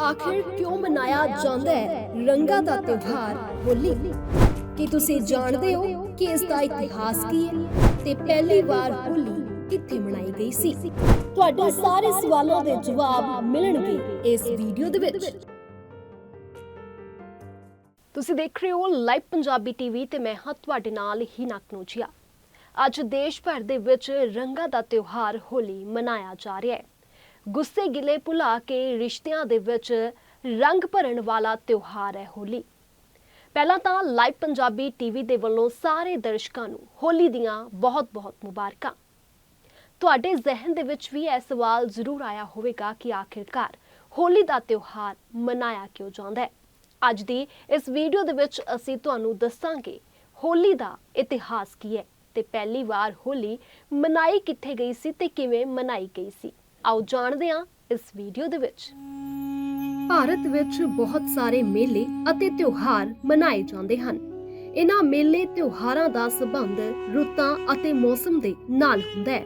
ਆਖਿਰ ਕਿਉਂ ਮਨਾਇਆ ਜਾਂਦਾ ਹੈ ਰੰਗਾਂ ਦਾ ਤਿਉਹਾਰ ਹੋਲੀ? ਕੀ ਤੁਸੀਂ ਜਾਣਦੇ ਹੋ ਕਿ ਇਸ ਦਾ ਇਤਿਹਾਸ ਕੀ ਹੈ? ਤੇ ਪਹਿਲੀ ਵਾਰ ਹੋਲੀ ਕਿੱਥੇ ਮਨਾਈ ਗਈ ਸੀ? ਤੁਹਾਡੇ ਸਾਰੇ ਸਵਾਲਾਂ ਦੇ ਜਵਾਬ ਮਿਲਣਗੇ ਇਸ ਵੀਡੀਓ ਦੇ ਵਿੱਚ। ਤੁਸੀਂ ਦੇਖ ਰਹੇ ਹੋ ਲਾਈਵ ਪੰਜਾਬੀ ਟੀਵੀ ਤੇ ਮੈਂ ਹਾਂ ਤੁਹਾਡੇ ਨਾਲ ਹੀ ਨਕਨੂਜੀਆ ਅੱਜ ਦੇਸ਼ ਭਰ ਦੇ ਵਿੱਚ ਰੰਗਾਂ ਦਾ ਤਿਉਹਾਰ ਹੋਲੀ ਮਨਾਇਆ ਜਾ ਰਿਹਾ ਹੈ। ਗੁੱਸੇ ਗਿਲੇ ਭੁਲਾ ਕੇ ਰਿਸ਼ਤਿਆਂ ਦੇ ਵਿੱਚ ਰੰਗ ਭਰਨ ਵਾਲਾ ਤਿਉਹਾਰ ਹੈ ਹੋਲੀ। ਪਹਿਲਾਂ ਤਾਂ ਲਾਈਵ ਪੰਜਾਬੀ ਟੀਵੀ ਦੇ ਵੱਲੋਂ ਸਾਰੇ ਦਰਸ਼ਕਾਂ ਨੂੰ ਹੋਲੀ ਦੀਆਂ ਬਹੁਤ-ਬਹੁਤ ਮੁਬਾਰਕਾਂ। ਤੁਹਾਡੇ ਜ਼ਿਹਨ ਦੇ ਵਿੱਚ ਵੀ ਇਹ ਸਵਾਲ ਜ਼ਰੂਰ ਆਇਆ ਹੋਵੇਗਾ ਕਿ ਆਖਿਰਕਾਰ ਹੋਲੀ ਦਾ ਤਿਉਹਾਰ ਮਨਾਇਆ ਕਿਉਂ ਜਾਂਦਾ ਹੈ। ਅੱਜ ਦੀ ਇਸ ਵੀਡੀਓ ਦੇ ਵਿੱਚ ਅਸੀਂ ਤੁਹਾਨੂੰ ਦੱਸਾਂਗੇ ਹੋਲੀ ਦਾ ਇਤਿਹਾਸ ਕੀ ਹੈ ਤੇ ਪਹਿਲੀ ਵਾਰ ਹੋਲੀ ਮਨਾਈ ਕਿੱਥੇ ਗਈ ਸੀ ਤੇ ਕਿਵੇਂ ਮਨਾਈ ਗਈ ਸੀ। ਆਓ ਜਾਣਦੇ ਹਾਂ ਇਸ ਵੀਡੀਓ ਦੇ ਵਿੱਚ। ਭਾਰਤ ਵਿੱਚ ਬਹੁਤ ਸਾਰੇ ਮੇਲੇ ਅਤੇ ਤਿਉਹਾਰ ਮਨਾਏ ਜਾਂਦੇ ਹਨ। ਇਹਨਾਂ ਮੇਲੇ ਤਿਉਹਾਰਾਂ ਦਾ ਸਬੰਧ ਰੁੱਤਾਂ ਅਤੇ ਮੌਸਮ ਦੇ ਨਾਲ ਹੁੰਦਾ ਹੈ।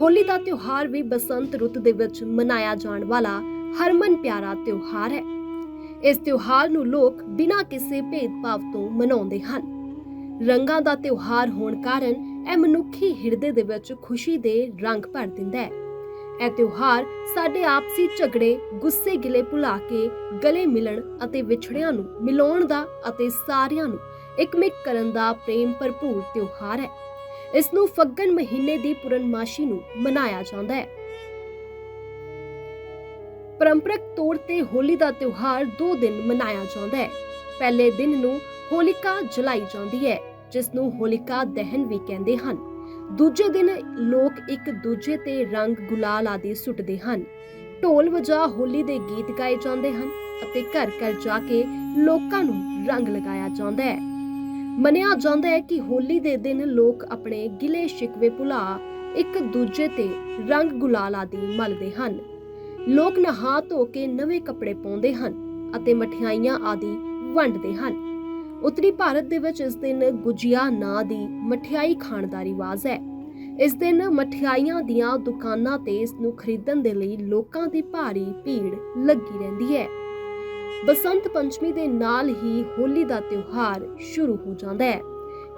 ਹੋਲੀ ਦਾ ਤਿਉਹਾਰ ਵੀ ਬਸੰਤ ਰੁੱਤ ਦੇ ਵਿੱਚ ਮਨਾਇਆ ਜਾਣ ਵਾਲਾ ਹਰਮਨ ਪਿਆਰਾ ਤਿਉਹਾਰ ਹੈ। ਇਸ ਤਿਉਹਾਰ ਨੂੰ ਲੋਕ ਬਿਨਾਂ ਕਿਸੇ ਭੇਦਭਾਵ ਤੋਂ ਮਨਾਉਂਦੇ ਹਨ। ਰੰਗਾਂ ਦਾ ਤਿਉਹਾਰ ਹੋਣ ਕਾਰਨ ਇਹ ਮਨੁੱਖੀ ਹਿਰਦੇ ਦੇ ਵਿੱਚ ਖੁਸ਼ੀ ਦੇ ਰੰਗ ਭਰ ਦਿੰਦਾ ਹੈ। ਇਹ ਤਿਉਹਾਰ ਸਾਡੇ ਆਪਸੀ ਝਗੜੇ ਗੁੱਸੇ ਗਿਲੇ ਭੁਲਾ ਕੇ, ਗਲੇ ਮਿਲਣ ਅਤੇ ਵਿਛੜਿਆਂ ਨੂੰ ਮਿਲਾਉਣ ਦਾ ਅਤੇ ਸਾਰਿਆਂ ਨੂੰ ਇਕਮਿਕ ਕਰਨ ਦਾ ਪ੍ਰੇਮ ਭਰਪੂਰ ਤਿਉਹਾਰ ਹੈ। ਇਸ ਨੂੰ ਫੱਗਣ ਮਹੀਨੇ ਦੀ ਪੂਰਨਮਾਸ਼ੀ ਨੂੰ ਮਨਾਇਆ ਜਾਂਦਾ ਹੈ। ਪਰੰਪਰਕ ਤੌਰ ਤੇ ਹੋਲੀ ਦਾ ਤਿਉਹਾਰ 2 ਦਿਨ ਮਨਾਇਆ ਜਾਂਦਾ ਹੈ। ਪਹਿਲੇ ਦਿਨ ਨੂੰ ਹੋਲਿਕਾ ਜਲਾਈ ਜਾਂਦੀ ਹੈ, ਜਿਸ ਨੂੰ ਹੋਲਿਕਾ ਦਹਨ ਵੀ ਕਹਿੰਦੇ ਹਨ। ਦੂਜੇ ਦਿਨ ਲੋਕ ਇੱਕ ਦੂਜੇ ਤੇ ਰੰਗ ਗੁਲਾਲ ਆਦਿ ਸੁੱਟਦੇ ਹਨ। ਢੋਲ ਵਜਾ ਹੋਲੀ ਦੇ ਗੀਤ ਗਾਏ ਜਾਂਦੇ ਹਨ ਅਤੇ ਘਰ ਘਰ ਜਾ ਕੇ ਲੋਕਾਂ ਨੂੰ ਰੰਗ ਲਗਾਇਆ ਜਾਂਦਾ ਹੈ। ਮੰਨਿਆ ਜਾਂਦਾ ਹੈ ਕਿ ਹੋਲੀ ਦੇ ਦਿਨ ਲੋਕ ਆਪਣੇ ਗਿਲੇ ਸ਼ਿਕਵੇ ਭੁਲਾ ਇੱਕ ਦੂਜੇ ਤੇ ਰੰਗ ਗੁਲਾਲ ਆਦਿ ਮਲਦੇ ਹਨ। ਲੋਕ ਨਹਾ ਧੋ ਕੇ ਨਵੇਂ ਕੱਪੜੇ ਪਾਉਂਦੇ ਹਨ ਅਤੇ ਮਠਿਆਈਆਂ ਆਦਿ ਵੰਡਦੇ ਹਨ। ਉੱਤਰੀ ਭਾਰਤ ਦੇ ਵਿੱਚ ਇਸ ਦਿਨ ਗੁਜੀਆ ਨਾਂ ਦੀ ਮਠਿਆਈ ਖਾਣ ਦਾ ਰਿਵਾਜ ਹੈ। ਇਸ ਦਿਨ ਮਠਿਆਈਆਂ ਦੀਆਂ ਦੁਕਾਨਾਂ ਤੇ ਇਸ ਨੂੰ ਖਰੀਦਣ ਦੇ ਲਈ ਲੋਕਾਂ ਦੀ ਭਾਰੀ ਭੀੜ ਲੱਗੀ ਰਹਿੰਦੀ ਹੈ। ਬਸੰਤ ਪੰਚਮੀ ਦੇ ਨਾਲ ਹੀ ਹੋਲੀ ਦਾ ਤਿਉਹਾਰ ਸ਼ੁਰੂ ਹੋ ਜਾਂਦਾ ਹੈ।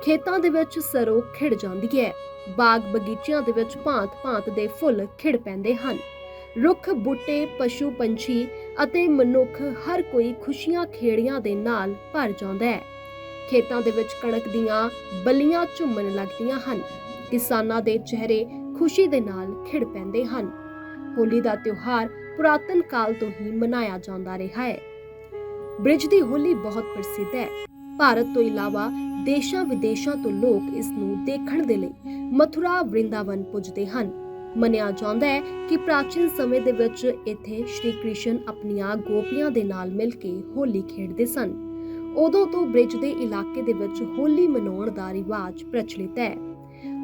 ਖੇਤਾਂ ਦੇ ਵਿੱਚ ਸਰੋਂ ਖਿੜ ਜਾਂਦੀ ਹੈ। ਬਾਗ ਬਗੀਚਿਆਂ ਦੇ ਵਿੱਚ ਭਾਂਤ-ਭਾਂਤ ਦੇ ਫੁੱਲ ਖਿੜ ਪੈਂਦੇ ਹਨ। ਰੁੱਖ, ਬੂਟੇ, ਪਸ਼ੂ ਪੰਛੀ ਅਤੇ ਮਨੁੱਖ ਹਰ ਕੋਈ ਖੁਸ਼ੀਆਂ ਖੇੜੀਆਂ ਦੇ ਨਾਲ ਭਰ ਜਾਂਦਾ ਹੈ। ਖੇਤਾਂ ਦੇ ਵਿੱਚ ਕਣਕ ਦੀਆਂ ਬੱਲੀਆਂ ਝੁੰਮਣ ਲੱਗਦੀਆਂ ਹਨ। ਕਿਸਾਨਾਂ ਦੇ ਚਿਹਰੇ ਖੁਸ਼ੀ ਦੇ ਨਾਲ ਖਿੜ ਪੈਂਦੇ ਹਨ। ਹੋਲੀ ਦਾ ਤਿਉਹਾਰ ਪੁਰਾਤਨ ਕਾਲ ਤੋਂ ਹੀ ਮਨਾਇਆ ਜਾਂਦਾ ਰਿਹਾ ਹੈ। ਬ੍ਰਿਜ ਦੀ ਹੋਲੀ ਬਹੁਤ ਪ੍ਰਸਿੱਧ ਹੈ। ਭਾਰਤ ਤੋਂ ਇਲਾਵਾ ਦੇਸ਼ਾਂ ਵਿਦੇਸ਼ਾਂ ਤੋਂ ਲੋਕ ਇਸ ਨੂੰ ਦੇਖਣ ਦੇ ਲਈ ਮਥੁਰਾ, ਵ੍ਰਿੰਦਾਵਨ ਪੁੱਜਦੇ ਹਨ। ਮੰਨਿਆ ਜਾਂਦਾ ਹੈ ਕਿ ਪ੍ਰਾਚੀਨ ਸਮੇਂ ਦੇ ਵਿੱਚ ਇੱਥੇ ਸ਼੍ਰੀ ਕ੍ਰਿਸ਼ਨ ਆਪਣੀਆਂ ਗੋਪੀਆਂ ਦੇ ਨਾਲ ਮਿਲ ਕੇ ਹੋਲੀ ਖੇਡਦੇ ਸਨ। ਉਦੋਂ ਤੋਂ ਬ੍ਰਿਜ ਦੇ ਇਲਾਕੇ ਦੇ ਵਿੱਚ ਹੋਲੀ ਮਨਾਉਣ ਦਾ ਰਿਵਾਜ ਪ੍ਰਚਲਿਤ ਹੈ।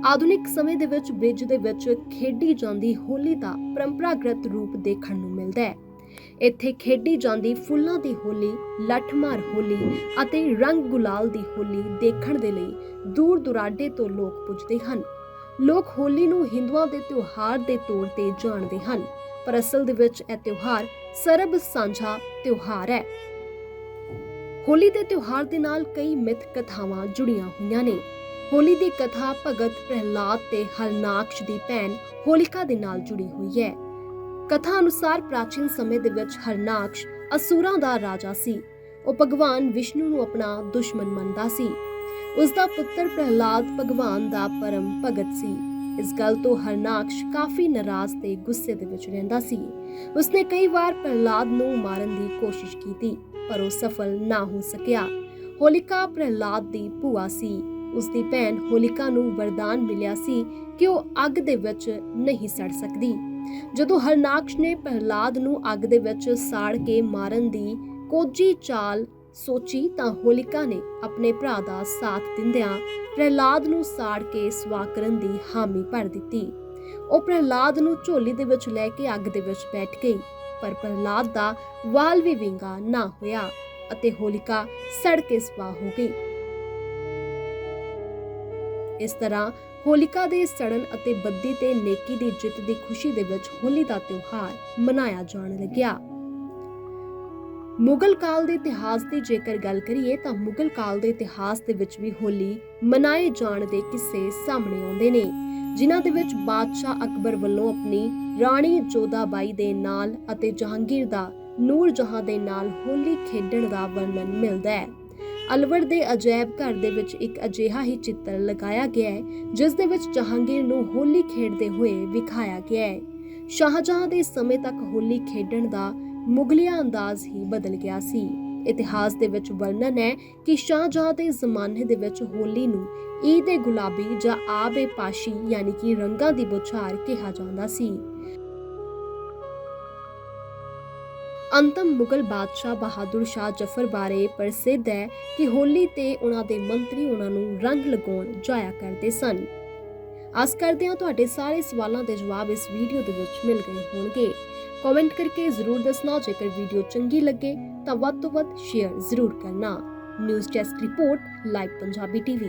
ਆਧੁਨਿਕ ਸਮੇਂ ਦੇ ਵਿੱਚ ਬ੍ਰਿਜ ਦੇ ਵਿੱਚ ਖੇਡੀ ਜਾਂਦੀ ਹੋਲੀ ਦਾ ਪਰੰਪਰਾਗਤ ਰੂਪ ਦੇਖਣ ਨੂੰ ਮਿਲਦਾ ਹੈ। ਇੱਥੇ ਖੇਡੀ ਜਾਂਦੀ ਫੁੱਲਾਂ ਦੀ ਹੋਲੀ, ਲੱਠਮਾਰ ਹੋਲੀ ਅਤੇ ਰੰਗ ਗੁਲਾਲ ਦੀ ਹੋਲੀ ਦੇਖਣ ਦੇ ਲਈ ਦੂਰ ਦੁਰਾਡੇ ਤੋਂ ਲੋਕ ਪੁੱਜਦੇ ਹਨ। ਲੋਕ ਹੋਲੀ ਨੂੰ ਹਿੰਦੂਆਂ ਦੇ ਤਿਉਹਾਰ ਦੇ ਤੌਰ ਤੇ ਜਾਣਦੇ ਹਨ। ਪਰ ਅਸਲ ਦੇ ਵਿੱਚ ਇਹ ਤਿਉਹਾਰ ਸਰਬ ਸਾਂਝਾ ਤਿਉਹਾਰ ਹੈ। ਹੋਲੀ ਦੇ ਤਿਉਹਾਰ ਦੇ ਨਾਲ ਕਈ ਮਿੱਥ ਕਥਾਵਾਂ ਜੁੜੀਆਂ ਹੋਈਆਂ ਨੇ। ਹੋਲੀ ਦੀ ਕਥਾ ਭਗਤ ਪ੍ਰਹਿਲਾਦ ਤੇ ਹਰਨਾਕਸ਼ ਦੀ ਭੈਣ ਹੋਲਿਕਾ ਦੇ ਨਾਲ ਜੁੜੀ ਹੋਈ ਹੈ। ਕਥਾ ਅਨੁਸਾਰ ਪ੍ਰਾਚੀਨ ਸਮੇਂ ਦੇ ਵਿੱਚ ਹਰਨਾਕਸ਼ ਅਸੁਰਾਂ ਦਾ ਰਾਜਾ ਸੀ। ਉਹ ਭਗਵਾਨ ਵਿਸ਼ਨੂੰ ਨੂੰ ਆਪਣਾ ਦੁਸ਼ਮਣ ਮੰਨਦਾ ਸੀ। ਉਸ ਦਾ ਪੁੱਤਰ ਪ੍ਰਹਿਲਾਦ ਭਗਵਾਨ ਦਾ ਪਰਮ ਭਗਤ ਸੀ। ਇਸ ਗੱਲ ਤੋਂ ਹਰਨਾਕਸ਼ ਕਾਫੀ ਨਾਰਾਜ਼ ਤੇ ਗੁੱਸੇ ਦੇ ਵਿੱਚ ਰਹਿੰਦਾ ਸੀ। ਉਸਨੇ ਕਈ ਵਾਰ ਪ੍ਰਹਿਲਾਦ ਨੂੰ ਮਾਰਨ ਦੀ ਕੋਸ਼ਿਸ਼ ਕੀਤੀ। ਪਰ ਉਹ ਸਫਲ ਨਾ ਹੋ ਸਕਿਆ। ਹੋਲਿਕਾ ਪ੍ਰਹਿਲਾਦ ਦੀ ਭੂਆ ਸੀ। ਉਸ ਦੀ ਭੈਣ ਹੋਲਿਕਾ ਨੂੰ ਵਰਦਾਨ ਮਿਲਿਆ ਸੀ ਕਿ ਉਹ ਅੱਗ ਦੇ ਵਿੱਚ ਨਹੀਂ ਸੜ ਸਕਦੀ। ਜਦੋਂ ਹਰਨਾਕਸ਼ ਨੇ ਪ੍ਰਹਿਲਾਦ ਨੂੰ ਅੱਗ ਦੇ ਵਿੱਚ ਸਾੜ ਕੇ ਮਾਰਨ ਦੀ ਕੋਝੀ ਚਾਲ ਸੋਚੀ ਤਾਂ ਹੋਲਿਕਾ ਨੇ ਆਪਣੇ ਭਰਾ ਦਾ ਸਾਥ ਦਿੰਦਿਆਂ ਪ੍ਰਹਿਲਾਦ ਨੂੰ ਸਾੜ ਕੇ ਸਵਾ ਕਰਨ ਦੀ ਹਾਮੀ ਭਰ ਦਿੱਤੀ। ਉਹ ਪ੍ਰਹਿਲਾਦ ਨੂੰ ਝੋਲੀ ਦੇ ਵਿੱਚ ਲੈ ਕੇ ਅੱਗ ਦੇ ਵਿੱਚ ਬੈਠ ਗਈ। ਪਰ ਪ੍ਰਹਿਲਾਦ ਦਾ ਵਾਲ ਵੀ ਵਿੰਗਾ ਨਾ ਹੋਇਆ ਅਤੇ ਹੋਲਿਕਾ ਸੜ ਕੇ ਸਵਾ ਹੋ ਗਈ। ਇਸ ਤਰ੍ਹਾਂ ਹੋਲਿਕਾ ਦੇ ਸੜਨ ਅਤੇ ਬੱਦੀ ਤੇ ਨੇਕੀ ਦੀ ਜਿੱਤ ਦੀ ਖੁਸ਼ੀ ਦੇ ਵਿੱਚ ਹੋਲੀ ਦਾ ਤਿਉਹਾਰ ਮਨਾਇਆ ਜਾਣ ਲੱਗਿਆ। ਮੁਗਲ ਕਾਲ ਦੇ ਇਤਿਹਾਸ ਦੀ ਜੇਕਰ ਗੱਲ ਕਰੀਏ ਤਾਂ ਮੁਗਲ ਕਾਲ ਦੇ ਇਤਿਹਾਸ ਦੇ ਵਿੱਚ ਵੀ ਹੋਲੀ ਮਨਾਏ ਜਾਣ ਦੇ ਕਿੱਸੇ ਸਾਹਮਣੇ ਆਉਂਦੇ ਨੇ। ਜਿਨ੍ਹਾਂ ਦੇ ਵਿੱਚ ਬਾਦਸ਼ਾਹ ਅਕਬਰ ਵੱਲੋਂ ਆਪਣੀ ਰਾਣੀ ਜੋਧਾਬਾਈ ਦੇ ਨਾਲ ਅਤੇ ਜਹਾਂਗੀਰ ਦਾ ਨੂਰ ਜਹਾਂ ਦੇ ਨਾਲ ਹੋਲੀ ਖੇਡਣ ਦਾ ਵਰਣਨ ਮਿਲਦਾ ਹੈ। ਅਲਵਰ ਦੇ ਅਜਾਇਬ ਘਰ ਦੇ ਵਿੱਚ ਇੱਕ ਅਜਿਹਾ ਹੀ ਚਿੱਤਰ ਲਗਾਇਆ ਗਿਆ ਹੈ, ਜਿਸ ਦੇ ਵਿੱਚ ਜਹਾਂਗੀਰ ਨੂੰ ਹੋਲੀ ਖੇਡਦੇ ਹੋਏ ਵਿਖਾਇਆ ਗਿਆ ਹੈ। ਸ਼ਾਹਜਹਾਂ ਦੇ ਸਮੇਂ ਤੱਕ ਹੋਲੀ ਖੇਡਣ ਦਾ ਮੁਗਲਿਆ ਅੰਦਾਜ਼ ਹੀ ਬਦਲ ਗਿਆ ਸੀ। ਇਤਿਹਾਸ ਦੇ ਵਿੱਚ ਵਰਣਨ ਹੈ ਕਿ ਸ਼ਾਹਜਹਾਂ ਦੇ ਜ਼ਮਾਨੇ ਦੇ ਵਿੱਚ ਹੋਲੀ ਨੂੰ ਈਦ ਏ ਗੁਲਾਬੀ ਜਾਂ ਆਬ ਪਾਸ਼ੀ ਯਾਨੀ ਕਿ ਰੰਗਾਂ ਦੀ ਬੁਛਾਰ ਕਿਹਾ ਜਾਂਦਾ ਸੀ। ਅੰਤਮ ਮੁਗਲ ਬਾਦਸ਼ਾਹ ਬਹਾਦਰ ਸ਼ਾਹ ਜ਼ਫਰ ਬਾਰੇ ਪ੍ਰਸਿੱਧ ਹੈ ਕਿ ਹੋਲੀ ਤੇ ਉਹਨਾਂ ਦੇ ਮੰਤਰੀ ਉਹਨਾਂ ਨੂੰ ਰੰਗ ਲਗਾਉਣ ਜਾਇਆ ਕਰਦੇ ਸਨ। ਆਸ ਕਰਦੇ ਹਾਂ ਤੁਹਾਡੇ ਸਾਰੇ ਸਵਾਲਾਂ ਦੇ ਜਵਾਬ ਇਸ ਵੀਡੀਓ ਦੇ ਵਿੱਚ ਮਿਲ ਗਏ ਹੋਣਗੇ। ਕਮੈਂਟ ਕਰਕੇ ਜ਼ਰੂਰ ਦੱਸਣਾ ਜੇਕਰ ਵੀਡੀਓ ਚੰਗੀ ਲੱਗੇ ਤਾਂ ਵੱਧ ਤੋਂ ਵੱਧ ਸ਼ੇਅਰ ਜ਼ਰੂਰ ਕਰਨਾ news desk report live Punjabi TV